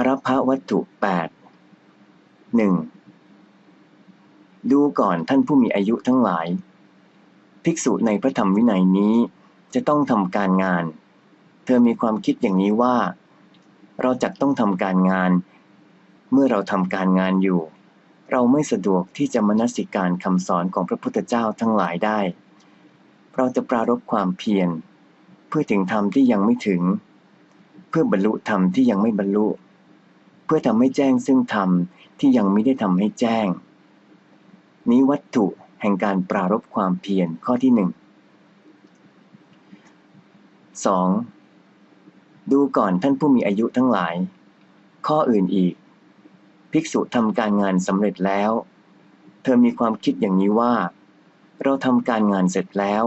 อรพวัตถุแปดหนึ่งดูก่อนท่านผู้มีอายุทั้งหลาย ภิกษุในพระธรรมวินัยนี้จะต้องทำการงาน เธอมีความคิดอย่างนี้ว่า เราจะต้องทำการงาน เมื่อเราทำการงานอยู่ เราไม่สะดวกที่จะมนสิการคำสอนของพระพุทธเจ้าทั้งหลายได้ เราจะปรารบความเพียรเพื่อถึงธรรมที่ยังไม่ถึง เพื่อบรรลุธรรมที่ยังไม่บรรลุ เพื่อทำให้แจ้งซึ่งธรรมที่ยังไม่ได้ทำให้แจ้ง นี้วัตถุแห่งการปรารบความเพียรข้อที่หนึ่ง 2. ดูก่อนท่านผู้มีอายุทั้งหลาย ข้ออื่นอีก ภิกษุทำการงานสำเร็จแล้ว เธอมีความคิดอย่างนี้ว่า เราทำการงานเสร็จแล้ว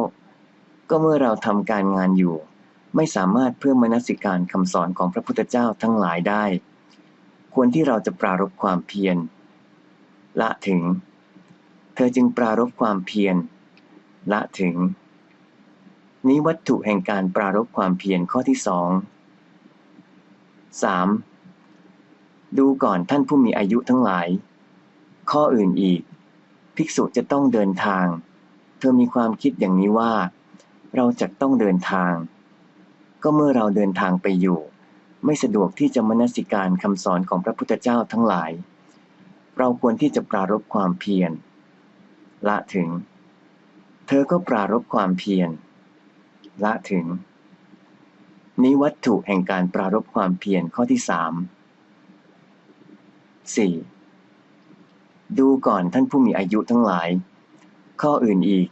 ก็เมื่อเราทำการงานอยู่ ไม่สามารถเพื่อมนสิการคำสอนของพระพุทธเจ้าทั้งหลายได้ ควรที่เราจะปรารบความเพียรละถึง เธอจึงปรารบความเพียรละถึง นี้วัตถุแห่งการปรารบความเพียรข้อที่สอง 3. ดูก่อนท่านผู้มีอายุทั้งหลาย ข้ออื่นอีก ภิกษุจะต้องเดินทาง เธอมีความคิดอย่างนี้ว่า เราจะต้องเดินทาง ก็เมื่อเราเดินทางไปอยู่ ไม่สะดวกที่จะมนสิการคำสอนของพระพุทธเจ้าทั้งหลาย เราควรที่จะปรารบความเพียรละถึง เธอก็ปรารบความเพียรละถึง นี้วัตถุแห่งการปรารบความเพียรข้อที่สาม 4. ดูก่อนท่านผู้มีอายุทั้งหลาย ข้ออื่นอีก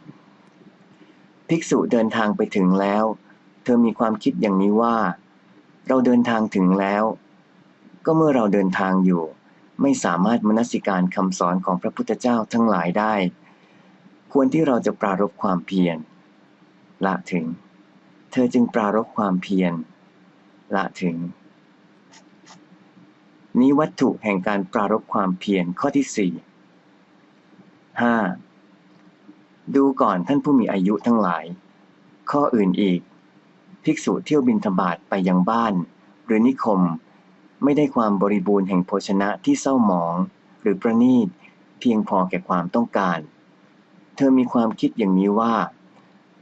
ภิกษุเดินทางไปถึงแล้ว เธอมีความคิดอย่างนี้ว่า เราเดินทางถึงแล้ว ก็เมื่อเราเดินทางอยู่ ไม่สามารถมนสิการคำสอนของพระพุทธเจ้าทั้งหลายได้ ควรที่เราจะปรารบความเพียรละถึง เธอจึงปรารบความเพียรละถึง นี้วัตถุแห่งการปรารบความเพียรข้อที่สี่ห้าดูก่อนท่านผู้มีอายุทั้งหลาย ข้ออื่นอีก ภิกษุเที่ยวบินธบาตไปยังบ้าน หรือนิคม ไม่ได้ความบริบูรณ์แห่งโภชนะที่เศร้าหมอง หรือประนีตเพียงพอแก่ความต้องการ เธอมีความคิดอย่างนี้ว่า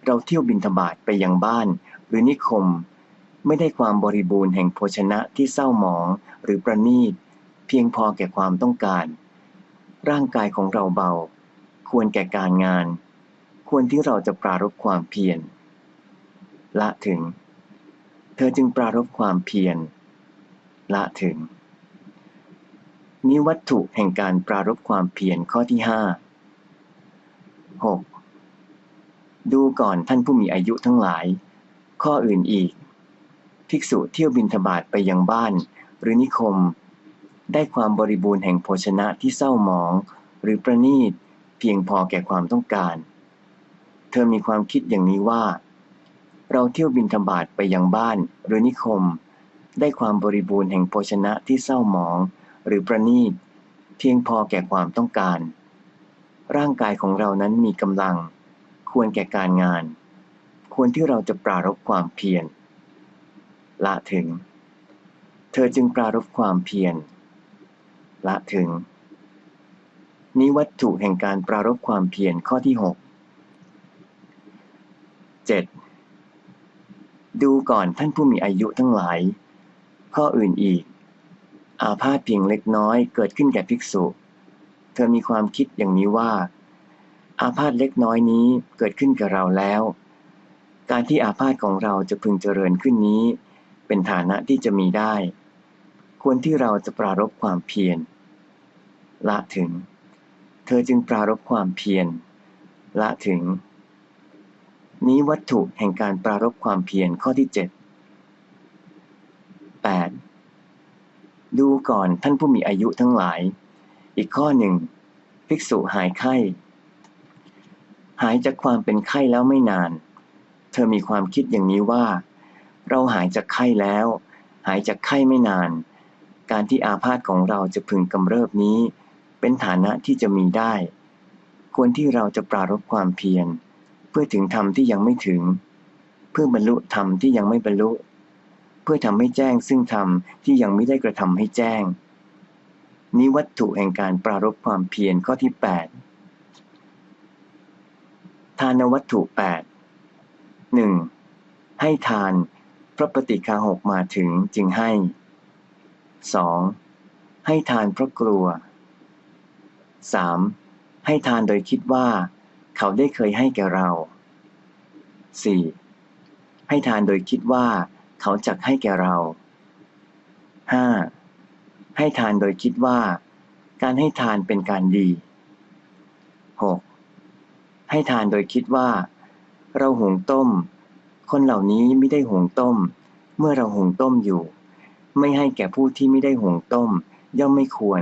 เราเที่ยวบินธบาตไปยังบ้าน หรือนิคม ไม่ได้ความบริบูรณ์แห่งโภชนะที่เศร้าหมอง หรือประนีตเพียงพอแก่ความต้องการ ร่างกายของเราเบา ควรแก่การงาน ควรที่เราจะปรารบความเพียร ละถึง เธอจึงปรารบความเพียร ละถึงนี้วัตถุแห่งการปรารบความเพียรข้อที่ห้า 6. ดูก่อนท่านผู้มีอายุทั้งหลาย ข้ออื่นอีก ภิกษุเที่ยวบินทบาทไปยังบ้านหรือนิคม ได้ความบริบูรณ์แห่งโภชนะที่เศร้าหมอง หรือประนีตเพียงพอแก่ความต้องการ เธอมีความคิดอย่างนี้ว่า เราเที่ยวบินทบาทไปยังบ้านหรือนิคม ได้ความบริบูรณ์แห่งโภชนะที่เศร้าหมอง หรือประนีต เพียงพอแก่ความต้องการ ร่างกายของเรานั้นมีกำลัง ควรแก่การงาน ควรที่เราจะปรารบความเพียรละถึง เธอจึงปรารบความเพียรละถึงนี้วัตถุแห่งการปรารบความเพียรข้อที่หก 7. ดูก่อนท่านผู้มีอายุทั้งหลาย ข้ออื่นอีก อาพาธเพียงเล็กน้อยเกิดขึ้นแก่ภิกษุ เธอมีความคิดอย่างนี้ว่า อาพาธเล็กน้อยนี้เกิดขึ้นกับเราแล้ว การที่อาพาธของเราจะพึงเจริญขึ้นนี้ เป็นฐานะที่จะมีได้ ควรที่เราจะปรารบความเพียร ละถึง เธอจึงปรารบความเพียร ละถึง นี้วัตถุแห่งการปรารบความเพียรข้อที่เจ็ด 8. ดูก่อนท่านผู้มีอายุทั้งหลาย อีกข้อหนึ่ง ภิกษุหายไข้ หายจากความเป็นไข้แล้วไม่นาน เธอมีความคิดอย่างนี้ว่า เราหายจากไข้แล้ว หายจากไข้ไม่นาน การที่อาพาธของเราจะพึงกำเริบนี้ เป็นฐานะที่จะมีได้ ควรที่เราจะปรารบความเพียร พื่อถึงธรรมที่ยังไม่ถึง เพื่อบรรลุธรรมที่ยังไม่บรรลุ เพื่อทำให้แจ้งซึ่งธรรมที่ยังไม่ได้กระทำให้แจ้งนี้วัตถุแห่งการปรารบความเพียรข้อที่ 8 ทานวัตถุ 8 1. ให้ทานพระปฏิคาหกมาถึงจึงให้ 2. ให้ทานเพราะกลัว 3. ให้ทานโดยคิดว่า เขาได้เคยให้แก่เรา 4. ให้ทานโดยคิดว่า เขาจักให้แก่เรา 5. ให้ทานโดยคิดว่า การให้ทานเป็นการดี 6. ให้ทานโดยคิดว่า เราหุงต้ม คนเหล่านี้ไม่ได้หุงต้ม เมื่อเราหุงต้มอยู่ ไม่ให้แก่ผู้ที่ไม่ได้หุงต้ม ย่อมไม่ควร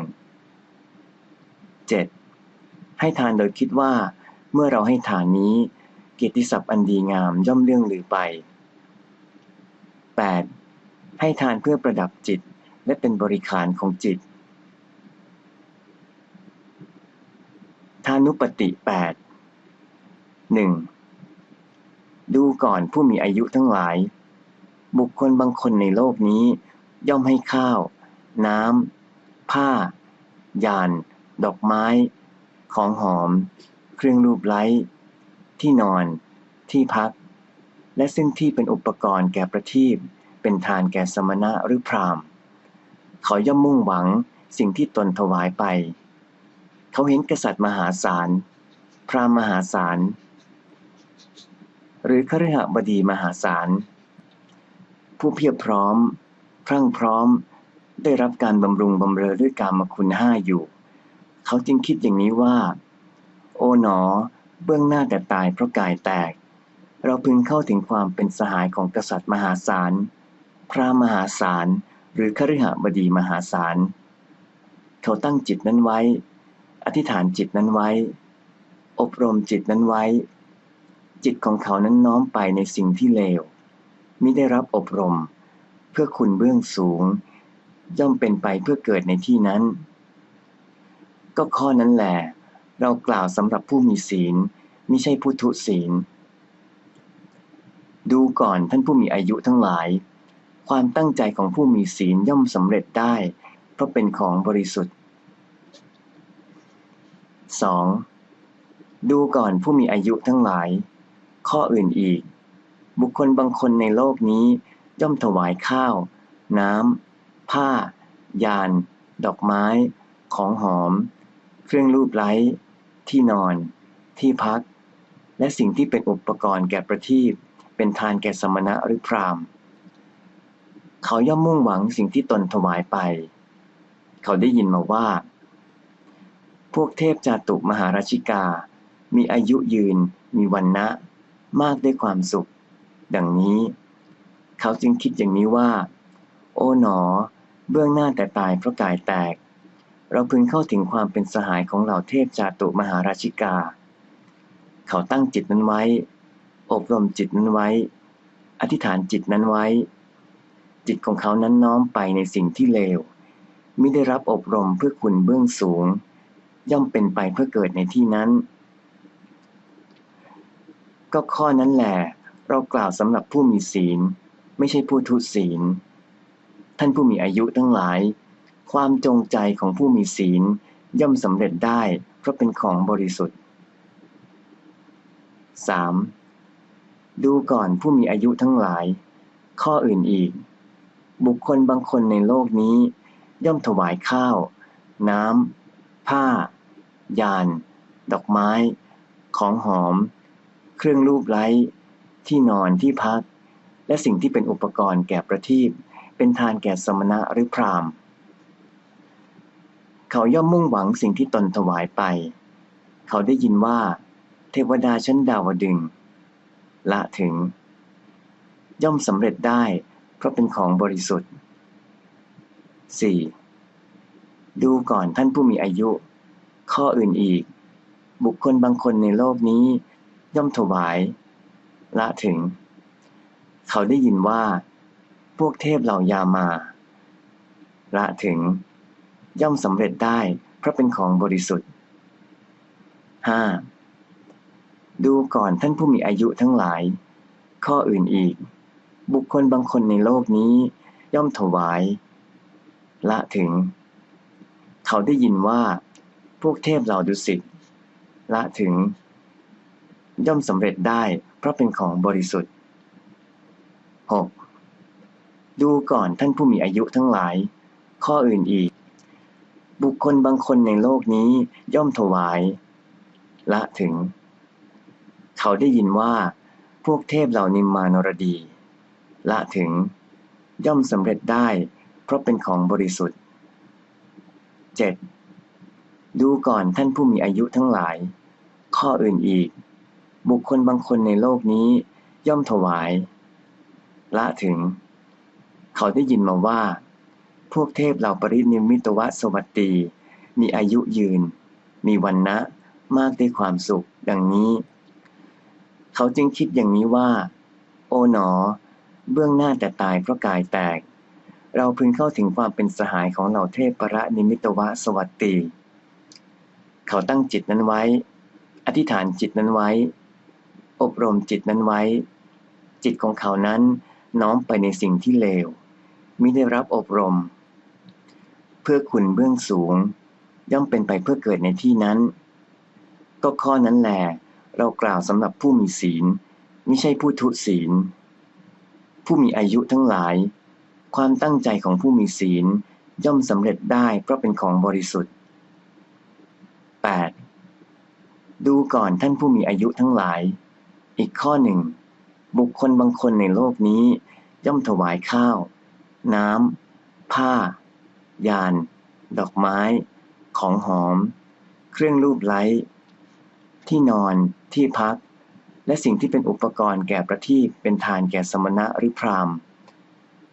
7. ให้ทานโดยคิดว่า เมื่อเราให้ทานนี้ เกียรติศัพท์อันดีงามย่อมเลื่องลือไป 8. ให้ทานเพื่อประดับจิตและเป็นบริขารของจิต ทานุปติ 8 1. ดูก่อนผู้มีอายุทั้งหลาย บุคคลบางคนในโลกนี้ ย่อมให้ข้าว น้ำผ้า ยาน ดอกไม้ ของหอม เครื่องรูปไล้ที่นอน ที่พัก และซึ่งที่เป็นอุปกรณ์แก่ประทีปเป็นทานแก่สมณะหรือพราหมณ์ เขาย่อมมุ่งหวังสิ่งที่ตนถวายไป เขาเห็นกษัตริย์มหาศาล พราหมณ์มหาศาล หรือคฤหบดีมหาศาล ผู้เพียบพร้อม พรั่งพร้อม ได้รับการบำรุงบำเรอด้วยการมคุณห้าอยู่ เขาจึงคิดอย่างนี้ว่า โอ๋หนอ เบื้องหน้าแต่ตายเพราะกายแตก เราพึงเข้าถึงความเป็นสหายของกษัตริย์มหาศาล พระมหาศาล หรือคฤหบดีมหาศาล เขาตั้งจิตนั้นไว้ อธิษฐานจิตนั้นไว้ อบรมจิตนั้นไว้ จิตของเขานั้นน้อมไปในสิ่งที่เลวมิได้รับอบรม เพื่อคุณเบื้องสูง ย่อมเป็นไปเพื่อเกิดในที่นั้น ก็ข้อนั้นแหละ เรากล่าวสำหรับผู้มีศีลไม่ใช่ผู้ทุศีล ดูก่อนท่านผู้มีอายุทั้งหลาย ความตั้งใจของผู้มีศีลย่อมสำเร็จได้ เพราะเป็นของบริสุทธิ์ 2. ดูก่อนผู้มีอายุทั้งหลาย ข้ออื่นอีก บุคคลบางคนในโลกนี้ย่อมถวายข้าว น้ำ ผ้า ยาน ดอกไม้ ของหอม เครื่องรูปไล้ ที่นอน ที่พัก และสิ่งที่เป็นอุปกรณ์แก่ประทีปเป็นทานแก่สมณะหรือพราหมณ์ เขาย่อมมุ่งหวังสิ่งที่ตนถวายไป เขาได้ยินมาว่า พวกเทพจาตุมหาราชิกา มีอายุยืน มีวันนะ มากด้วยความสุข ดังนี้ เขาจึงคิดอย่างนี้ว่า โอ๋หนอ เบื้องหน้าแต่ตายเพราะกายแตก เราพึงเข้าถึงความเป็นสหายของเหล่าเทพจาตุมหาราชิกา เขาตั้งจิตนั้นไว้ อบรมจิตนั้นไว้ อธิษฐานจิตนั้นไว้ จิตของเขานั้นน้อมไปในสิ่งที่เลวมิได้รับอบรมเพื่อคุณเบื้องสูง ย่อมเป็นไปเพื่อเกิดในที่นั้น ก็ข้อนั้นแหละเรากล่าวสำหรับผู้มีศีล ไม่ใช่ผู้ทุศีล ท่านผู้มีอายุทั้งหลาย ความจงใจของผู้มีศีลย่อมสำเร็จได้เพราะเป็นของบริสุทธิ์ 3. ดูก่อนผู้มีอายุทั้งหลาย ข้ออื่นอีก บุคคลบางคนในโลกนี้ ย่อมถวายข้าว น้ำ ผ้า ยาน ดอกไม้ ของหอม เครื่องรูปไล้ ที่นอนที่พัก และสิ่งที่เป็นอุปกรณ์แก่ประทีปเป็นทานแก่สมณะหรือพราหมณ์ เขาย่อมมุ่งหวังสิ่งที่ตนถวายไป เขาได้ยินว่า เทวดาชั้นดาวดึง ละถึง ย่อมสำเร็จได้ เพราะเป็นของบริสุทธิ์ 4. ดูก่อนท่านผู้มีอายุ ข้ออื่นอีก บุคคลบางคนในโลกนี้ ย่อมถวาย ละถึง เขาได้ยินว่า พวกเทพเหล่ายามา ละถึง ย่อมสำเร็จได้เพราะเป็นของบริสุทธิ์ 5. ดูก่อนท่านผู้มีอายุทั้งหลาย ข้ออื่นอีก บุคคลบางคนในโลกนี้ ย่อมถวาย ละถึง เขาได้ยินว่า พวกเทพเหล่าดุสิตละถึง ย่อมสำเร็จได้เพราะเป็นของบริสุทธิ์ 6. ดูก่อนท่านผู้มีอายุทั้งหลาย ข้ออื่นอีก บุคคลบางคนในโลกนี้ย่อมถวาย ละถึง เขาได้ยินว่า พวกเทพเหล่านิมมานรดี ละถึง ย่อมสำเร็จได้ เพราะเป็นของบริสุทธิ์ 7. ดูก่อนท่านผู้มีอายุทั้งหลาย ข้ออื่นอีก บุคคลบางคนในโลกนี้ ย่อมถวาย ละถึง เขาได้ยินมาว่า พวกเทพเหล่าปรินิมิตวสวัตตีมีอายุยืน มีวันนะมากด้วยความสุข ดังนี้ เขาจึงคิดอย่างนี้ว่า โอ๋หนอ เบื้องหน้าแต่ตายเพราะกายแตก เราพึงเข้าถึงความเป็นสหายของเหล่าเทพประนิมิตวสวัตตีเขาตั้งจิตนั้นไว้ อธิษฐานจิตนั้นไว้ อบรมจิตนั้นไว้ จิตของเขานั้นน้อมไปในสิ่งที่เลวมิได้รับอบรม เพื่อคุณเบื้องสูง ย่อมเป็นไปเพื่อเกิดในที่นั้น ก็ข้อนั้นแหละเรากล่าวสำหรับผู้มีศีลไม่ใช่ผู้ทุศีล ผู้มีอายุทั้งหลาย ความตั้งใจของผู้มีศีลย่อมสำเร็จได้เพราะเป็นของบริสุทธิ์ 8. ดูก่อนท่านผู้มีอายุทั้งหลาย อีกข้อหนึ่ง บุคคลบางคนในโลกนี้ ย่อมถวายข้าว น้ำ ผ้า ยาน ดอกไม้ ของหอม เครื่องรูปไล้ ที่นอน ที่พัก และสิ่งที่เป็นอุปกรณ์แก่ประทีปเป็นทานแก่สมณะหรือพราหมณ์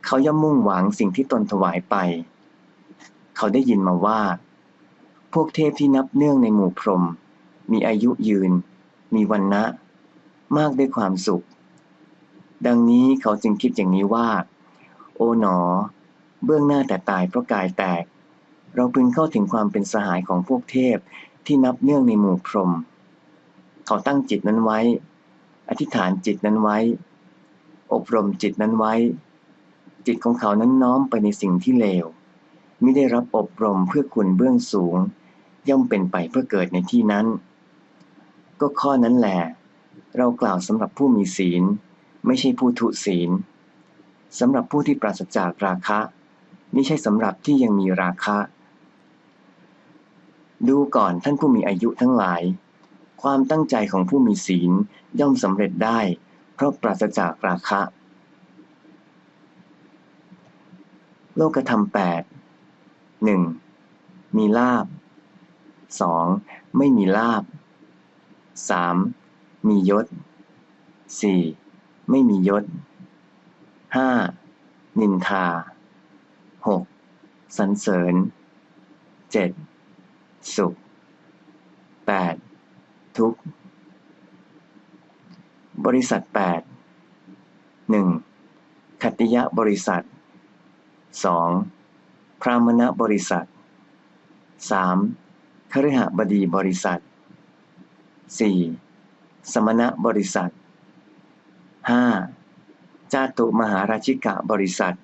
เขาย่อมมุ่งหวังสิ่งที่ตนถวายไป เขาได้ยินมาว่า พวกเทพที่นับเนื่องในหมู่พรหมมีอายุยืน มีวันนะ มากด้วยความสุข ดังนี้เขาจึงคิดอย่างนี้ว่า โอ๋หนอ เบื้องหน้าแต่ตายเพราะกายแตก เราพึงเข้าถึงความเป็นสหายของพวกเทพที่นับเนื่องในหมู่พรหมเขาตั้งจิตนั้นไว้ อธิษฐานจิตนั้นไว้ อบรมจิตนั้นไว้ จิตของเขานั้นน้อมไปในสิ่งที่เลวมิได้รับอบรมเพื่อคุณเบื้องสูง ย่อมเป็นไปเพื่อเกิดในที่นั้น ก็ข้อนั้นแหละเรากล่าวสำหรับผู้มีศีล ไม่ใช่ผู้ทุศีลสำหรับผู้ที่ปราศจากราคะ ม่ใช่สำหรับที่ยังมีราคะ ดูก่อนท่านผู้มีอายุทั้งหลาย ความตั้งใจของผู้มีศีลย่อมสำเร็จได้ เพราะปราศจากราคะ โลกธรรมแปดหนึ่งมีลาบสองไม่มีลาบสามมียศสี่ไม่มียศห้านินทา หกสรรเสริญเจ็ดสุขแปดทุกข์บริษัทแปดหนึ่งขตติยะบริษัทสองพรามณบริษัทสามคฤหบดีบริษัทสี่สมณบริษัทห้าจาตุมหาราชิกะบริษัท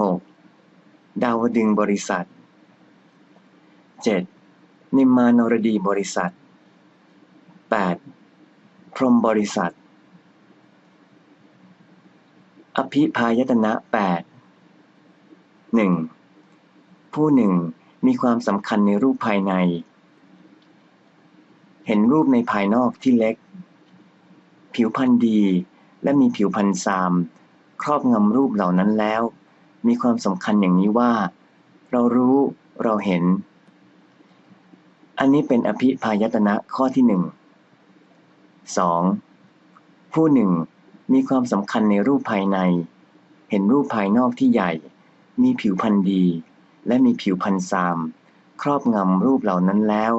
หกดาวดึงบริษัทเจ็ดนิมมานรดีบริษัทแปดพรหมบริษัท อภิพายตนะแปดหนึ่งผู้หนึ่งมีความสำคัญในรูปภายใน เห็นรูปในภายนอกที่เล็ก ผิวพรรณดีและมีผิวพรรณซาม ครอบงำรูปเหล่านั้นแล้ว มีความสำคัญอย่างนี้ว่า เรารู้เราเห็น อันนี้เป็นอภิพายตนะข้อที่หนึ่งสองผู้หนึ่งมีความสำคัญในรูปภายใน เห็นรูปภายนอกที่ใหญ่ มีผิวพรรณดี และมีผิวพรรณซาม ครอบงำรูปเหล่านั้นแล้ว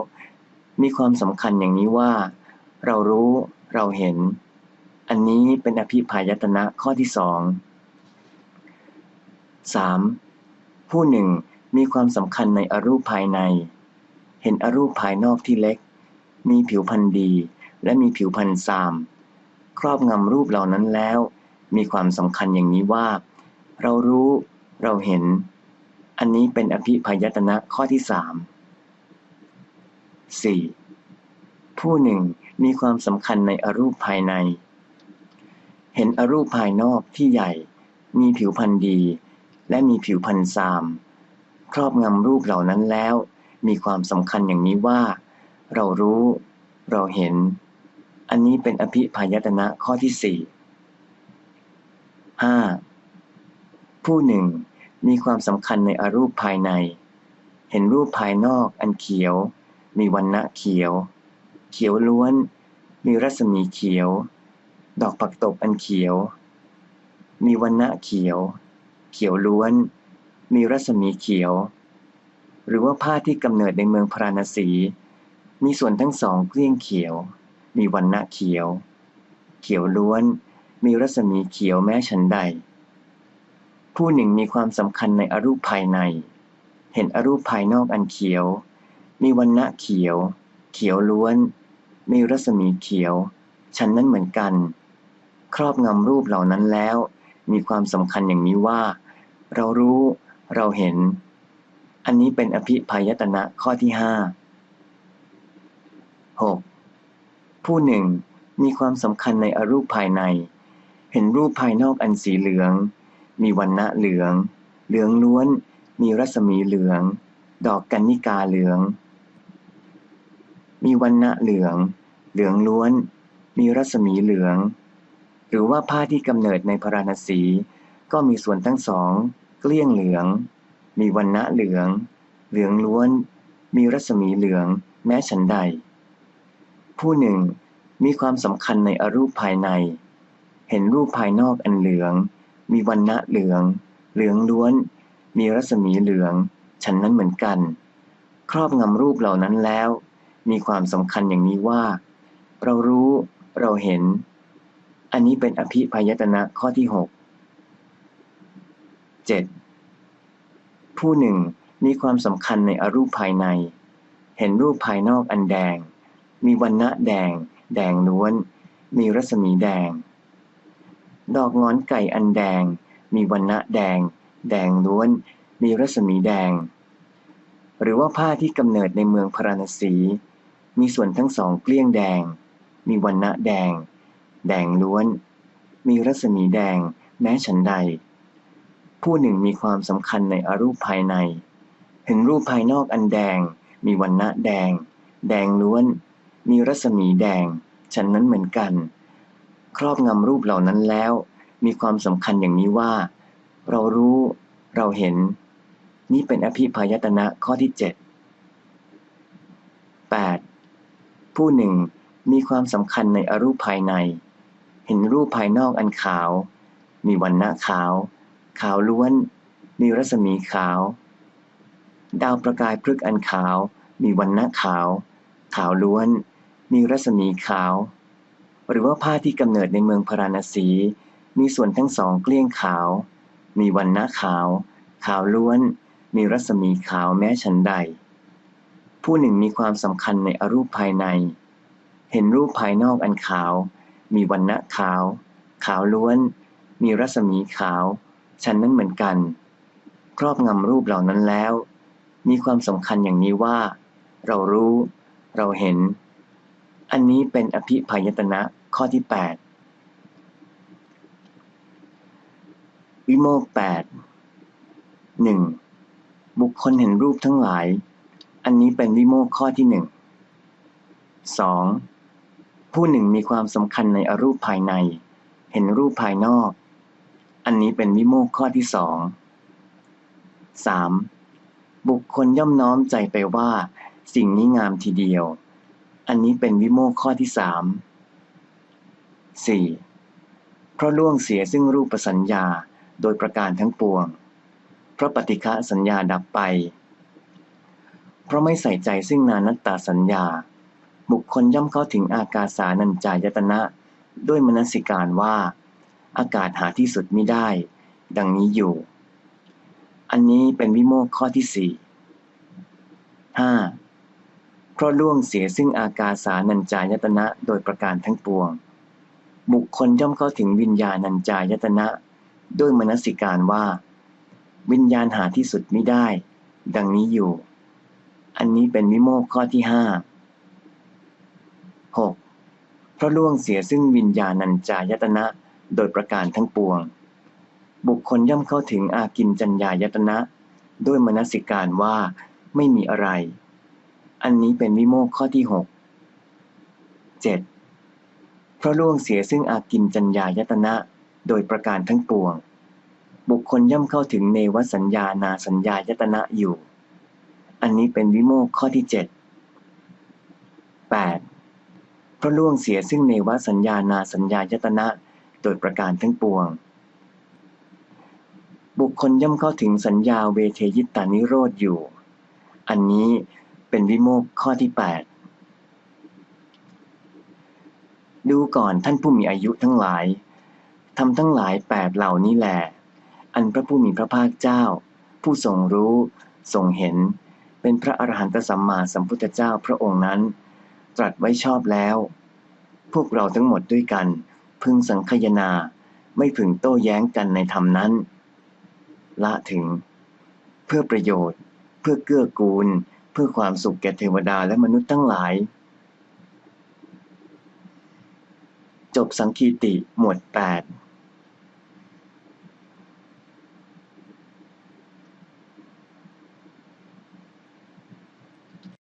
มีความสำคัญอย่างนี้ว่า เรารู้เราเห็น อันนี้เป็นอภิพายตนะข้อที่สอง สามผู้หนึ่งมีความสำคัญในอรูปภายใน เห็นอรูปภายนอกที่เล็ก มีผิวพรรณดี และมีผิวพรรณซาม ครอบงำรูปเหล่านั้นแล้ว มีความสำคัญอย่างนี้ว่า เรารู้ เราเห็น อันนี้เป็นอภิพยตนะข้อที่สาม 4. ผู้หนึ่งมีความสำคัญในอรูปภายใน เห็นอรูปภายนอกที่ใหญ่ มีผิวพรรณดี และมีผิวพรรณซาม ครอบงำรูปเหล่านั้นแล้ว มีความสำคัญอย่างนี้ว่า เรารู้ เราเห็น อันนี้เป็นอภิพายตนะข้อที่สี่ห้าผู้หนึ่งมีความสำคัญในอรูปภายใน เห็นรูปภายนอกอันเขียว มีวันณะเขียว เขียวล้วน มีรัศมีเขียว ดอกผักตบอันเขียว มีวันณะเขียว เขียวล้วน มีรัศมีเขียว หรือว่าผ้าที่กำเนิดในเมืองพราณสี มีส่วนทั้งสองเกลี้ยงเขียว มีวันณะเขียว เขียวล้วน มีรัศมีเขียวแม้ฉันใด ผู้หนึ่งมีความสำคัญในอรูปภายใน เห็นอรูปภายนอกอันเขียว มีวันณะเขียว เขียวล้วน มีรัศมีเขียว ฉันนั้นเหมือนกัน ครอบงำรูปเหล่านั้นแล้ว มีความสำคัญอย่างนี้ว่า เรารู้เราเห็น อันนี้เป็นอภิพายตนะข้อที่ห้า 6. ผู้หนึ่งมีความสำคัญในอรูปภายใน เห็นรูปภายนอกอันสีเหลือง มีวันณะเหลือง เหลืองล้วน มีรัศมีเหลือง ดอกกันนิกาเหลือง มีวันณะเหลือง เหลืองล้วน มีรัศมีเหลือง หรือว่าผ้าที่กำเนิดในพราณสี ก็มีส่วนทั้งสอง เกลี้ยงเหลือง มีวันณะเหลือง เหลืองล้วน มีรัศมีเหลือง แม้ฉันใด ผู้หนึ่งมีความสำคัญในอรูปภายใน เห็นรูปภายนอกอันเหลือง มีวันณะเหลือง เหลืองล้วน มีรัศมีเหลือง ฉันนั้นเหมือนกัน ครอบงำรูปเหล่านั้นแล้ว มีความสำคัญอย่างนี้ว่า เรารู้ เราเห็น อันนี้เป็นอภิพายตนะข้อที่หก 7. ผู้หนึ่งมีความสำคัญในอรูปภายใน เห็นรูปภายนอกอันแดง มีวันณะแดง แดงล้วน มีรัศมีแดง ดอกงอนไก่อันแดง มีวันณะแดง แดงล้วน มีรัศมีแดง หรือว่าผ้าที่กำเนิดในเมืองพราณสี มีส่วนทั้งสองเกลี้ยงแดง มีวันณะแดง แดงล้วน มีรัศมีแดงแม้ฉันใด ผู้หนึ่งมีความสำคัญในอรูปภายใน เห็นรูปภายนอกอันแดง มีวันณะแดง แดงล้วน มีรัศมีแดง ฉันนั้นเหมือนกัน ครอบงำรูปเหล่านั้นแล้ว มีความสำคัญอย่างนี้ว่า เรารู้ เราเห็น นี่เป็นอภิพายตนะข้อที่เจ็ด 8. ผู้หนึ่งมีความสำคัญในอรูปภายใน เห็นรูปภายนอกอันขาว มีวันณะขาว ขาวล้วน มีรัศมีขาว ดาวประกายพฤกษ์อันขาว มีวันณะขาว ขาวล้วน มีรัศมีขาว หรือว่าผ้าที่กำเนิดในเมืองพาราณสี มีส่วนทั้งสองเกลี้ยงขาว มีวันณะขาว ขาวล้วน มีรัศมีขาวแม้ฉันใด ผู้หนึ่งมีความสำคัญในอรูปภายใน เห็นรูปภายนอกอันขาว มีวันณะขาว ขาวล้วน มีรัศมีขาว ฉันนั้นเหมือนกัน ครอบงำรูปเหล่านั้นแล้ว มีความสำคัญอย่างนี้ว่า เรารู้ เราเห็น อันนี้เป็นอภิพายตนะข้อที่ 8 วิโมกข์แปดหนึ่งบุคคลเห็นรูปทั้งหลาย อันนี้เป็นวิโมกข์ข้อที่หนึ่งสอง ผู้หนึ่งมีความสำคัญในอรูปภายใน เห็นรูปภายนอก อันนี้เป็นวิโมกข้อที่สองสามบุคคลย่อมน้อมใจไปว่า สิ่งนี้งามทีเดียว อันนี้เป็นวิโมกข้อที่สามสี่เพราะล่วงเสียซึ่งรูปสัญญาโดยประการทั้งปวง เพราะปฏิฆะสัญญาดับไป เพราะไม่ใส่ใจซึ่งนานัตตาสัญญา บุคคลย่อมเข้าถึงอากาสานัญจายตนะ ด้วยมนสิการว่า อากาศหาที่สุดไม่ได้ ดังนี้อยู่ อันนี้เป็นวิโมกข้อที่สี่ห้าเพราะล่วงเสียซึ่งอากาสานัญจายตนะโดยประการทั้งปวง บุคคลย่อมเข้าถึงวิญญาณัญจายตนะ ด้วยมนสิการว่า วิญญาณหาที่สุดไม่ได้ ดังนี้อยู่ อันนี้เป็นวิโมกข้อที่ห้า พราะล่วงเสียซึ่งวิญญาณัญจายตนะ โดยประการทั้งปวง บุคคลย่อมเข้าถึงอากินจัญญายตนะ ด้วยมนสิการว่าไม่มีอะไร อันนี้เป็นวิโมกข้อที่ 6 7. เพราะล่วงเสียซึ่งอากินจัญญายตนะ โดยประการทั้งปวง บุคคลย่อมเข้าถึงเนวสัญญานาสัญญายตนะอยู่ อันนี้เป็นวิโมกข้อที่ 7 8. ก็ล่วงเสียซึ่งเนวสัญญานาสัญญายตนะ โดยประการทั้งปวง บุคคลย่อมเข้าถึงสัญญาเวเทยิตานิโรธอยู่ อันนี้เป็นวิโมกข้อที่ 8 ดูก่อนท่านผู้มีอายุทั้งหลายทำทั้งหลายแปดเหล่านี้แหละอันพระผู้มีพระภาคเจ้า ผู้ทรงรู้ ทรงเห็น เป็นพระอรหันตสัมมาสัมพุทธเจ้าพระองค์นั้น ตรัสไว้ชอบแล้ว พวกเราทั้งหมดด้วยกัน พึงสังคายนาไม่พึงโต้แย้งกันในธรรมนั้น ละถึง เพื่อประโยชน์ เพื่อเกื้อกูล เพื่อความสุขแก่เทวดาและมนุษย์ทั้งหลาย จบสังคีติหมวด8